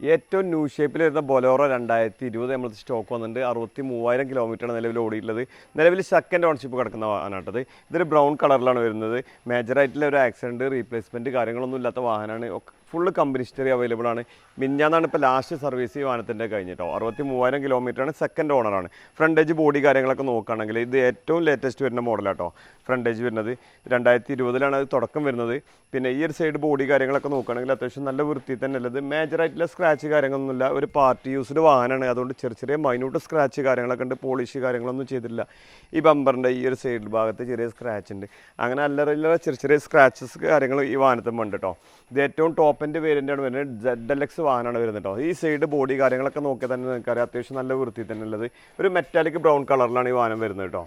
ഏറ്റവും ന്യൂ ഷേപ്പിൽ വരുന്ന ബൊലോറോ രണ്ടായിരത്തി ഇരുപത് നമ്മൾ സ്റ്റോക്ക് വന്നിട്ടുണ്ട്. അറുപത്തി മൂവായിരം കിലോമീറ്ററാണ് നിലവിൽ ഓടിയിട്ടുള്ളത്. നിലവിൽ സെക്കൻഡ് ഓൺഷിപ്പ് കിടക്കുന്ന വാഹനമാണത് ഇതൊരു ബ്രൗൺ കളറിലാണ് വരുന്നത്. മേജറായിട്ടുള്ള ഒരു ആക്സിഡന്റ് റീപ്ലേസ്മെന്റ് കാര്യങ്ങളൊന്നും ഇല്ലാത്ത വാഹനമാണ് ഫുള്ള് കമ്പനി ഹിസ്റ്ററി അവൈലബിൾ ആണ്. മിഞ്ഞാന്നാണ് ഇപ്പോൾ ലാസ്റ്റ് സർവീസ് ഈ വാഹനത്തിന്റെ കഴിഞ്ഞിട്ടോ അറുപത്തി മൂവായിരം കിലോമീറ്ററാണ് സെക്കൻഡ് ഓണറാണ് ഏജ് ബോഡി കാര്യങ്ങളൊക്കെ നോക്കുകയാണെങ്കിൽ ഇത് ഏറ്റവും ലേറ്റസ്റ്റ് വരുന്ന മോഡലാട്ടോ ഏജ് വരുന്നത്. രണ്ടായിരത്തി ഇരുപതിലാണ് അത് തുടക്കം വരുന്നത്. പിന്നെ ഈ ഒരു സൈഡ് ബോഡി കാര്യങ്ങളൊക്കെ നോക്കുകയാണെങ്കിൽ അത്യാവശ്യം നല്ല വൃത്തി തന്നെ ഉള്ളത്. മേജറായിട്ടുള്ള സ്ക്രാച്ച് കാര്യങ്ങളൊന്നുമില്ല. ഒരു പാർട്ടി യൂസ്ഡ് വാഹനമാണ് അതുകൊണ്ട് ചെറിയ ചെറിയ മൈന്യൂട്ട് സ്ക്രാച്ച് കാര്യങ്ങളൊക്കെ ഉണ്ട്. പോളിഷ് കാര്യങ്ങളൊന്നും ചെയ്തിട്ടില്ല. ഈ ബമ്പറിന്റെ ഈ ഒരു സൈഡ് ഭാഗത്ത് ചെറിയ സ്ക്രാച്ച് ഉണ്ട്. അങ്ങനെ അല്ലറ അല്ലറ ചെറിയ ചെറിയ സ്ക്രാച്ചസ് കാര്യങ്ങൾ ഈ വാഹനത്തിൽ ഉണ്ട് കേട്ടോ ഇത് ഏറ്റവും ടോപ്പിന്റെ വേരിയന്റാണ് വരുന്നത്. ജെഡ് എൽ എക്സ് വാഹനമാണ് വരുന്നത് കേട്ടോ ഈ സൈഡ് ബോഡി കാര്യങ്ങളൊക്കെ നോക്കിയാൽ തന്നെ നിങ്ങൾക്കറിയാം. അത്യാവശ്യം നല്ല വൃത്തി തന്നെ ഉള്ളത്. ഒരു മെറ്റാലിക് ബ്രൗൺ കളറിലാണ് ഈ വാഹനം വരുന്നത് കേട്ടോ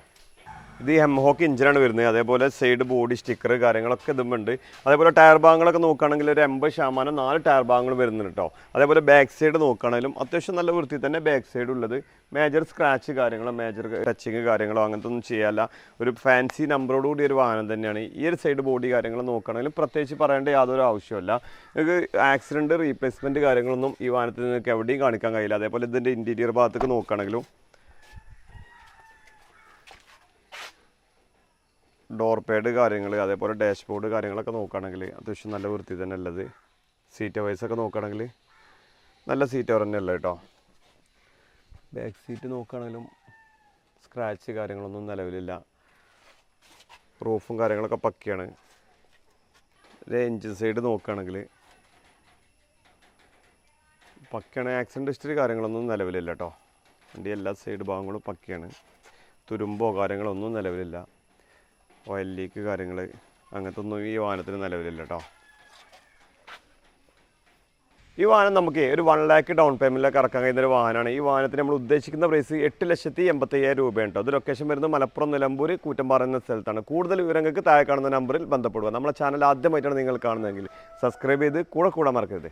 ഇത് ഈ ഹെംഹോക്ക് ഇഞ്ചിനാണ് വരുന്നത്. അതേപോലെ സൈഡ് ബോഡി സ്റ്റിക്കർ കാര്യങ്ങളൊക്കെ ഇതുമുണ്ട് അതേപോലെ ടയർ ഭാഗങ്ങളൊക്കെ നോക്കുകയാണെങ്കിൽ ഒരു എൺപത് ശതമാനം നാല് ടയർ ഭാഗങ്ങൾ വരുന്നുണ്ട് കേട്ടോ അതേപോലെ ബാക്ക് സൈഡ് നോക്കുകയാണെങ്കിലും അത്യാവശ്യം നല്ല വൃത്തി തന്നെ ബാക്ക് സൈഡ് ഉള്ളത്. മേജർ സ്ക്രാച്ച് കാര്യങ്ങളോ മേജർ ടച്ചിങ് കാര്യങ്ങളോ അങ്ങനത്തെ ഒന്നും ചെയ്യാല്ല. ഒരു ഫാൻസി നമ്പറോട് കൂടി ഒരു വാഹനം തന്നെയാണ്. ഈ ഒരു സൈഡ് ബോഡി കാര്യങ്ങൾ നോക്കുകയാണെങ്കിലും പ്രത്യേകിച്ച് പറയേണ്ട യാതൊരു ആവശ്യമില്ല നിങ്ങൾക്ക് ആക്സിഡന്റ് റീപ്ലേസ്മെന്റ് കാര്യങ്ങളൊന്നും ഈ വാഹനത്തിൽ നിങ്ങൾക്ക് എവിടെയും കാണിക്കാൻ കഴിയില്ല. അതേപോലെ ഇതിന്റെ ഇന്റീരിയർ ഭാഗത്തേക്ക് നോക്കുകയാണെങ്കിലും ഡോർ പാഡ് കാര്യങ്ങൾ അതേപോലെ ഡാഷ്ബോർഡ് കാര്യങ്ങളൊക്കെ നോക്കുകയാണെങ്കിൽ അത്യാവശ്യം നല്ല വൃത്തി തന്നെ ഉള്ളത് സീറ്റ് വൈസ് ഒക്കെ നോക്കുകയാണെങ്കിൽ നല്ല സീറ്റ് തന്നെ ഉള്ളത് കേട്ടോ? ബാക്ക് സീറ്റ് നോക്കുകയാണെങ്കിലും സ്ക്രാച്ച് കാര്യങ്ങളൊന്നും നിലവിലില്ല. റൂഫും കാര്യങ്ങളൊക്കെ പക്കയാണ്. ഇത് എൻജിൻ സൈഡ് നോക്കുകയാണെങ്കിൽ പക്കയാണ്. ആക്സിഡന്റ് ഹിസ്റ്ററി കാര്യങ്ങളൊന്നും നിലവിലില്ല കേട്ടോ. വണ്ടി എല്ലാ സൈഡ് ഭാഗങ്ങളും പക്കയാണ്. തുരുമ്പോ കാര്യങ്ങളൊന്നും നിലവിലില്ല. ഓയിൽ ലീക്ക് കാര്യങ്ങൾ അങ്ങനത്തെ ഒന്നും ഈ വാഹനത്തിന് നിലവിലില്ല കേട്ടോ ഈ വാഹനം നമുക്ക് ഒരു വൺ ലാക്ക് ഡൗൺ പേയ്മെന്റിലൊക്കെ ഇറക്കാൻ കഴിയുന്ന ഒരു വാഹനമാണ്. ഈ വാഹനത്തിന് നമ്മൾ ഉദ്ദേശിക്കുന്ന പ്രൈസ് എട്ട് ലക്ഷത്തി എൺപത്തി അയ്യായിരം രൂപയാണ് കേട്ടോ അത് ലൊക്കേഷൻ വരുന്നത് മലപ്പുറം നിലമ്പൂർ കൂറ്റമ്പാറ എന്ന സ്ഥലത്താണ്. കൂടുതൽ വിവരങ്ങൾക്ക് താഴെ കാണുന്ന നമ്പറിൽ ബന്ധപ്പെടുക. നമ്മുടെ ചാനൽ ആദ്യമായിട്ടാണ് നിങ്ങൾ കാണുന്നതെങ്കിൽ സബ്സ്ക്രൈബ് ചെയ്ത് കൂടെ കൂടെ മറക്കരുത്.